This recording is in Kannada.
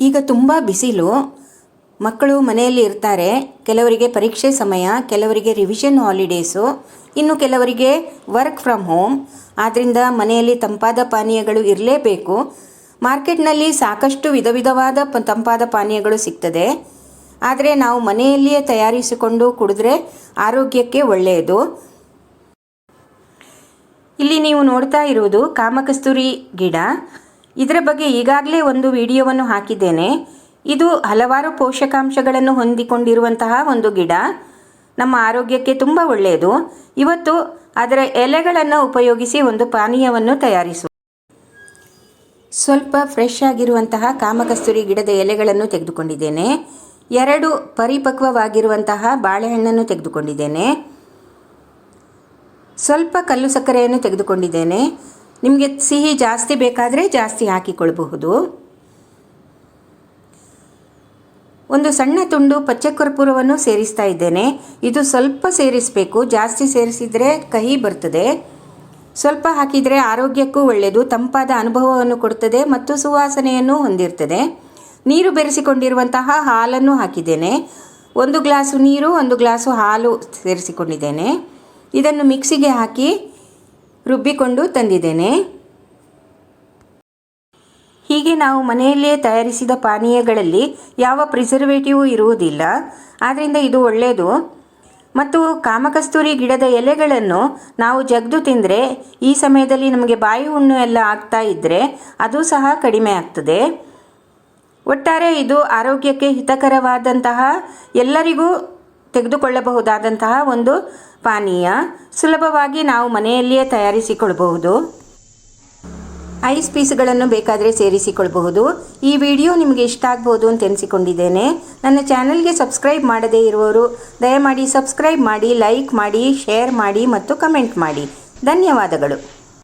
ಈಗ ತುಂಬ ಬಿಸಿಲು. ಮಕ್ಕಳು ಮನೆಯಲ್ಲಿ ಇರ್ತಾರೆ. ಕೆಲವರಿಗೆ ಪರೀಕ್ಷೆ ಸಮಯ, ಕೆಲವರಿಗೆ ರಿವಿಷನ್ ಹಾಲಿಡೇಸು ಇನ್ನು ಕೆಲವರಿಗೆ ವರ್ಕ್ ಫ್ರಮ್ ಹೋಮ್ ಆದ್ದರಿಂದ ಮನೆಯಲ್ಲಿ ತಂಪಾದ ಪಾನೀಯಗಳು ಇರಲೇಬೇಕು. ಮಾರ್ಕೆಟ್ನಲ್ಲಿ ಸಾಕಷ್ಟು ವಿಧ ವಿಧವಾದ ತಂಪಾದ ಪಾನೀಯಗಳು ಸಿಗ್ತದೆ. ಆದರೆ ನಾವು ಮನೆಯಲ್ಲಿಯೇ ತಯಾರಿಸಿಕೊಂಡು ಕುಡಿದ್ರೆ ಆರೋಗ್ಯಕ್ಕೆ ಒಳ್ಳೆಯದು. ಇಲ್ಲಿ ನೀವು ನೋಡ್ತಾ ಇರುವುದು ಕಾಮಕಸ್ತೂರಿ ಗಿಡ. ಇದರ ಬಗ್ಗೆ ಈಗಾಗಲೇ ಒಂದು ವಿಡಿಯೋವನ್ನು ಹಾಕಿದ್ದೇನೆ. ಇದು ಹಲವಾರು ಪೋಷಕಾಂಶಗಳನ್ನು ಹೊಂದಿಕೊಂಡಿರುವಂತಹ ಒಂದು ಗಿಡ. ನಮ್ಮ ಆರೋಗ್ಯಕ್ಕೆ ತುಂಬ ಒಳ್ಳೆಯದು. ಇವತ್ತು ಅದರ ಎಲೆಗಳನ್ನು ಉಪಯೋಗಿಸಿ ಒಂದು ಪಾನೀಯವನ್ನು ತಯಾರಿಸು ಸ್ವಲ್ಪ ಫ್ರೆಶ್ ಆಗಿರುವಂತಹ ಕಾಮಕಸ್ತೂರಿ ಗಿಡದ ಎಲೆಗಳನ್ನು ತೆಗೆದುಕೊಂಡಿದ್ದೇನೆ. ಎರಡು ಪರಿಪಕ್ವವಾಗಿರುವಂತಹ ಬಾಳೆಹಣ್ಣನ್ನು ತೆಗೆದುಕೊಂಡಿದ್ದೇನೆ. ಸ್ವಲ್ಪ ಕಲ್ಲು ಸಕ್ಕರೆಯನ್ನು ತೆಗೆದುಕೊಂಡಿದ್ದೇನೆ. ನಿಮಗೆ ಸಿಹಿ ಜಾಸ್ತಿ ಬೇಕಾದರೆ ಜಾಸ್ತಿ ಹಾಕಿಕೊಳ್ಳಬಹುದು ಒಂದು ಸಣ್ಣ ತುಂಡು ಪಚ್ಚೆ ಕರ್ಪೂರವನ್ನು ಸೇರಿಸ್ತಾ ಇದ್ದೇನೆ. ಇದು ಸ್ವಲ್ಪ ಸೇರಿಸಬೇಕು. ಜಾಸ್ತಿ ಸೇರಿಸಿದರೆ ಕಹಿ ಬರ್ತದೆ. ಸ್ವಲ್ಪ ಹಾಕಿದರೆ ಆರೋಗ್ಯಕ್ಕೂ ಒಳ್ಳೆಯದು, ತಂಪಾದ ಅನುಭವವನ್ನು ಕೊಡುತ್ತದೆ ಮತ್ತು ಸುವಾಸನೆಯನ್ನು ಹೊಂದಿರ್ತದೆ. ನೀರು ಬೆರೆಸಿಕೊಂಡಿರುವಂತಹ ಹಾಲನ್ನು ಹಾಕಿದ್ದೇನೆ. ಒಂದು ಗ್ಲಾಸು ನೀರು, ಒಂದು ಗ್ಲಾಸು ಹಾಲು ಸೇರಿಸಿಕೊಂಡಿದ್ದೇನೆ. ಇದನ್ನು ಮಿಕ್ಸಿಗೆ ಹಾಕಿ ರುಬ್ಬಿಕೊಂಡು ತಂದಿದ್ದೇನೆ. ಹೀಗೆ ನಾವು ಮನೆಯಲ್ಲೇ ತಯಾರಿಸಿದ ಪಾನೀಯಗಳಲ್ಲಿ ಯಾವ ಪ್ರಿಸರ್ವೇಟಿವ್ ಇರುವುದಿಲ್ಲ. ಆದ್ದರಿಂದ ಇದು ಒಳ್ಳೆಯದು. ಮತ್ತು ಕಾಮಕಸ್ತೂರಿ ಗಿಡದ ಎಲೆಗಳನ್ನು ನಾವು ಜಗ್ದು ತಿಂದರೆ, ಈ ಸಮಯದಲ್ಲಿ ನಮಗೆ ಬಾಯಿ ಹುಣ್ಣು ಎಲ್ಲ ಆಗ್ತಾ ಇದ್ದರೆ ಅದು ಸಹ ಕಡಿಮೆ ಆಗ್ತದೆ. ಒಟ್ಟಾರೆ ಇದು ಆರೋಗ್ಯಕ್ಕೆ ಹಿತಕರವಾದಂತಹ ಎಲ್ಲರಿಗೂ ತೆಗೆದುಕೊಳ್ಳಬಹುದಾದಂತಹ ಒಂದು ಪಾನೀಯ ಸುಲಭವಾಗಿ ನಾವು ಮನೆಯಲ್ಲಿಯೇ ತಯಾರಿಸಿಕೊಳ್ಳಬಹುದು. ಐಸ್ ಪೀಸ್ಗಳನ್ನು ಬೇಕಾದರೆ ಸೇರಿಸಿಕೊಳ್ಳಬಹುದು. ಈ ವಿಡಿಯೋ ನಿಮಗೆ ಇಷ್ಟ ಆಗ್ಬೋದು ಅಂತ ಎನಿಸಿಕೊಂಡಿದ್ದೇನೆ. ನನ್ನ ಚಾನಲ್ಗೆ ಸಬ್ಸ್ಕ್ರೈಬ್ ಮಾಡದೇ ಇರುವವರು ದಯಮಾಡಿ ಸಬ್ಸ್ಕ್ರೈಬ್ ಮಾಡಿ, ಲೈಕ್ ಮಾಡಿ, ಶೇರ್ ಮಾಡಿ ಮತ್ತು ಕಮೆಂಟ್ ಮಾಡಿ. ಧನ್ಯವಾದಗಳು.